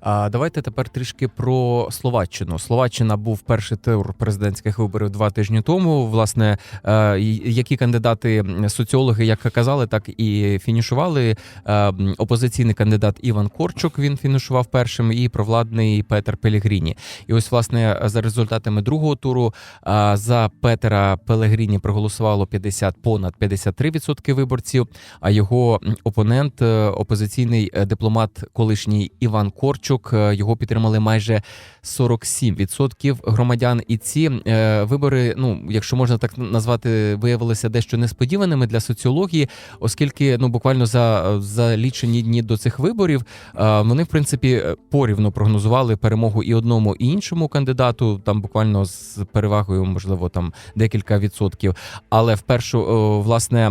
А давайте тепер трішки про Словаччину. Словаччина був перший тур президентських виборів два тижні тому. Власне, е, які кандидати соціологи як казали, так і фінішували. Е, Опозиційний кандидат Іван Корчук він фінішував першим, і провладний Петер Пелігріні. І ось власне за результатами другого туру за Петера Пелегріні проголосувало 50, понад 53% виборців. А його опонент, е, опозиційний е, дипломат, колишній Іван Корчук, е, його підтримали майже 47% громадян. І ці е, вибори, ну якщо можна так назвати, виявилися дещо несподіваними для соціології, оскільки ну буквально за, за лічені дні до цих виборів е, вони в принципі порівну прогнозували перемогу і одному, і іншому кандидату, там буквально з перевагою, можливо, там декілька відсотків. Але в першу о, власне.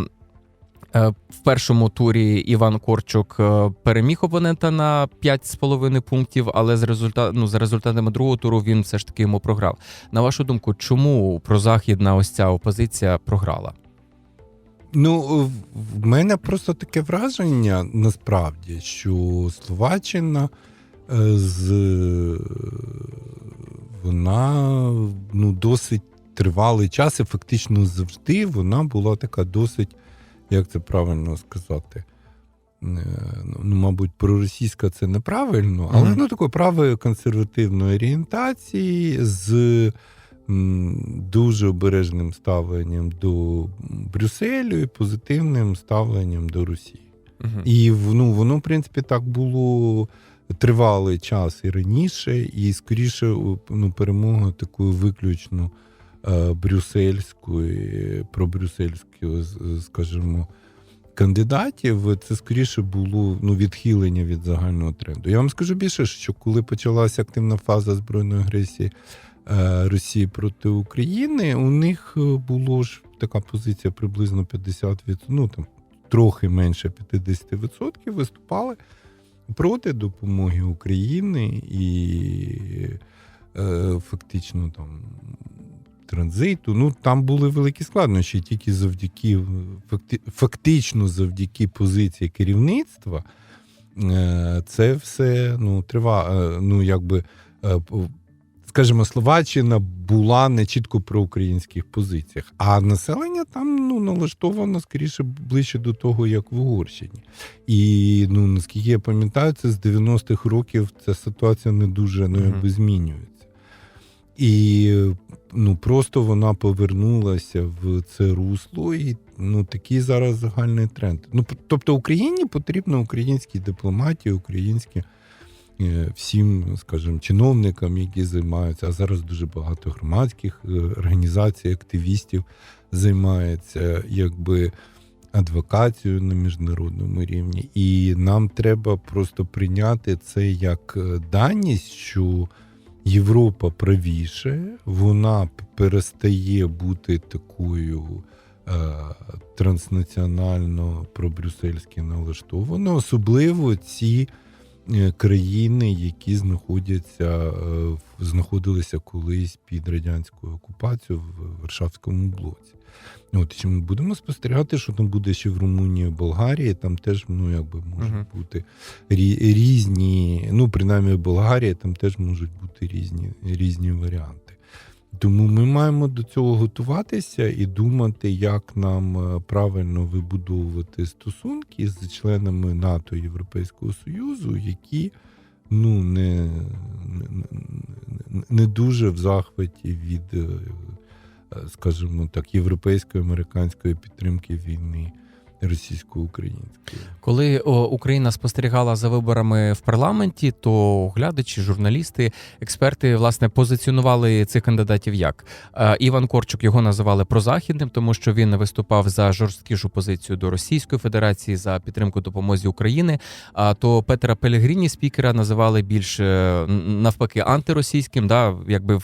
Е, В першому турі Іван Корчук е, переміг опонента на 5,5 пунктів, але з результат, ну, за результатами другого туру він все ж таки йому програв. На вашу думку, чому прозахідна ось ця опозиція програла? Ну, в- мене просто таке враження насправді, що Словаччина е, з вона ну, досить тривалий час, і фактично завжди вона була така досить, як це правильно сказати. е, Ну, мабуть, проросійська це неправильно, але Мгм. ну такої правої консервативної орієнтації з дуже обережним ставленням до Брюсселю і позитивним ставленням до Росії. Мгм. І ну, воно, в принципі, так було тривалий час і раніше, і скоріше ну, перемога такою виключно е, брюссельської, пробрюссельської, з- скажімо, кандидатів, це скоріше було ну, відхилення від загального тренду. Я вам скажу більше, що коли почалася активна фаза збройної агресії е, Росії проти України, у них е, було ж така позиція приблизно 50%, ну там трохи менше 50% виступали проти допомоги Україні і е, фактично там транзиту. Ну там були великі складнощі, тільки завдяки факти, фактично завдяки позиції керівництва. е, Це все ну, триває. Ну, якби, е, скажімо, Словаччина була не чітко про українських позиціях, а населення там ну, налаштовано скоріше ближче до того, як в Угорщині. І ну, наскільки я пам'ятаю, це з 90-х років ця ситуація не дуже ну, якби, змінюється. І ну, просто вона повернулася в це русло, і ну, такий зараз загальний тренд. Ну, тобто Україні потрібно українській дипломатії, українські е, всім, скажімо, чиновникам, які займаються, а зараз дуже багато громадських е, організацій, активістів займається якби адвокацією на міжнародному рівні. І нам треба просто прийняти це як е, даність, що Європа правіше, вона перестає бути такою е, транснаціонально пробрюссельськи налаштованою, особливо ці країни, які знаходяться е, знаходилися колись під радянською окупацією в Варшавському блоці. От чи ми будемо спостерігати, що там буде ще в Румунії, Болгарії, там теж ну якби можуть uh-huh. бути рі- різні, ну принаймні в Болгарії там теж можуть бути різні, різні варіанти. Тому ми маємо до цього готуватися і думати, як нам е, правильно вибудовувати стосунки з членами НАТО Європейського Союзу, які ну не, не, дуже в захваті від, е, скажімо так, європейської американської підтримки війни російсько-української. Коли о, Україна спостерігала за виборами в парламенті, то глядачі, журналісти, експерти власне позиціонували цих кандидатів як Е, Іван Корчук його називали прозахідним, тому що він виступав за жорсткішу позицію до Російської Федерації за підтримку допомозі України. А то Петра Пелегріні, спікера, називали більш е, навпаки антиросійським, да, якби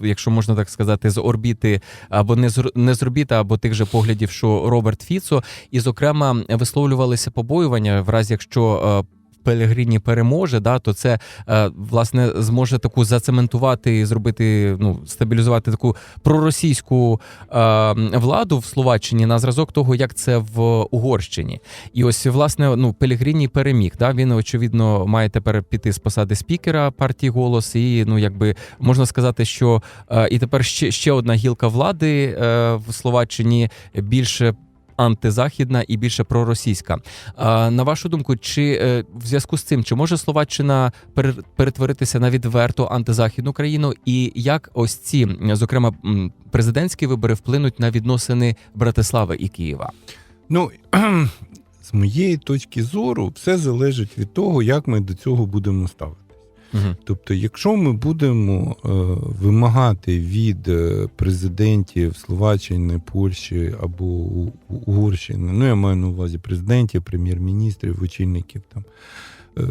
якщо можна так сказати, з орбіти або не з не з орбіти, або тих же поглядів, що Роберт Фіцо. І, зокрема, висловлювалися побоювання в разі, якщо е, Пелегріні переможе, да, то це е, власне зможе таку зацементувати і зробити, ну стабілізувати таку проросійську е, владу в Словаччині на зразок того, як це в Угорщині. І ось власне ну Пелегріні переміг. Да, він очевидно має тепер піти з посади спікера партії голос, і ну якби можна сказати, що і тепер ще, ще одна гілка влади в Словаччині більше. Антизахідна і більше проросійська. На вашу думку, чи е, в зв'язку з цим чи може Словаччина пере- перетворитися на відверто антизахідну країну? І як ось ці, зокрема, президентські вибори вплинуть на відносини Братислави і Києва? Ну, з моєї точки зору, все залежить від того, як ми до цього будемо ставитись. Угу. Тобто, якщо ми будемо е, вимагати від е, президентів Словаччини, Польщі або Угорщини, ну я маю на увазі президентів, прем'єр-міністрів, очільників там е,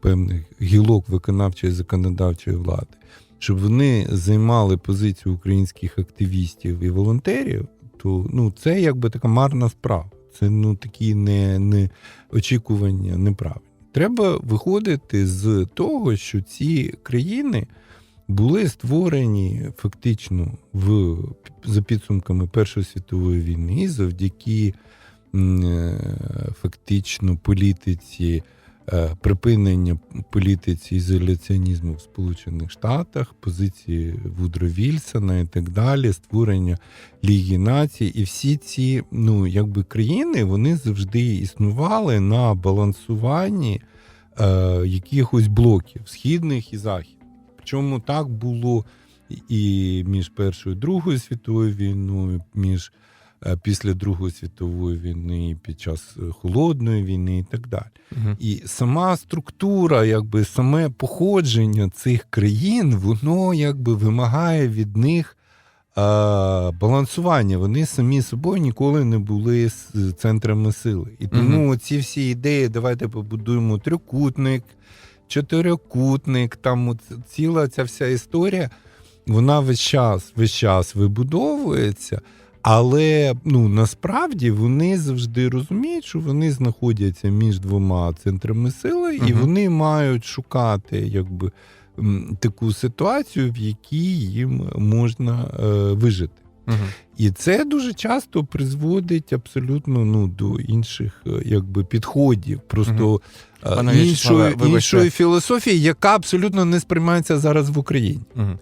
певних гілок виконавчої законодавчої влади, щоб вони займали позицію українських активістів і волонтерів, то ну це якби така марна справа. Це ну такі не, не очікування неправильні. Треба виходити з того, що ці країни були створені фактично в за підсумками Першої світової війни завдяки е, фактично політиці припинення політиці ізоляціонізму в Сполучених Штатах, позиції Вудро Вільсона і так далі, створення Ліги націй. І всі ці ну, якби країни вони завжди існували на балансуванні е, якихось блоків східних і західних. Причому так було і між Першою і Другою світовою війною, між е, після Другої світової війни, під час е, холодної війни, і так далі. Угу. І сама структура, якби саме походження цих країн, воно якби вимагає від них е, балансування. Вони самі собою ніколи не були центрами сили. І тому ці всі ідеї, давайте побудуємо трикутник, чотирикутник, там ціла ця вся історія, вона весь час, весь час вибудовується. Але ну насправді вони завжди розуміють, що вони знаходяться між двома центрами сили, і Мгм. вони мають шукати якби таку ситуацію, в якій їм можна е, вижити. Угу. І це дуже часто призводить абсолютно ну, до інших е, якби, підходів, просто В'ячеславе, іншої, іншої філософії, яка абсолютно не сприймається зараз в Україні. Угу.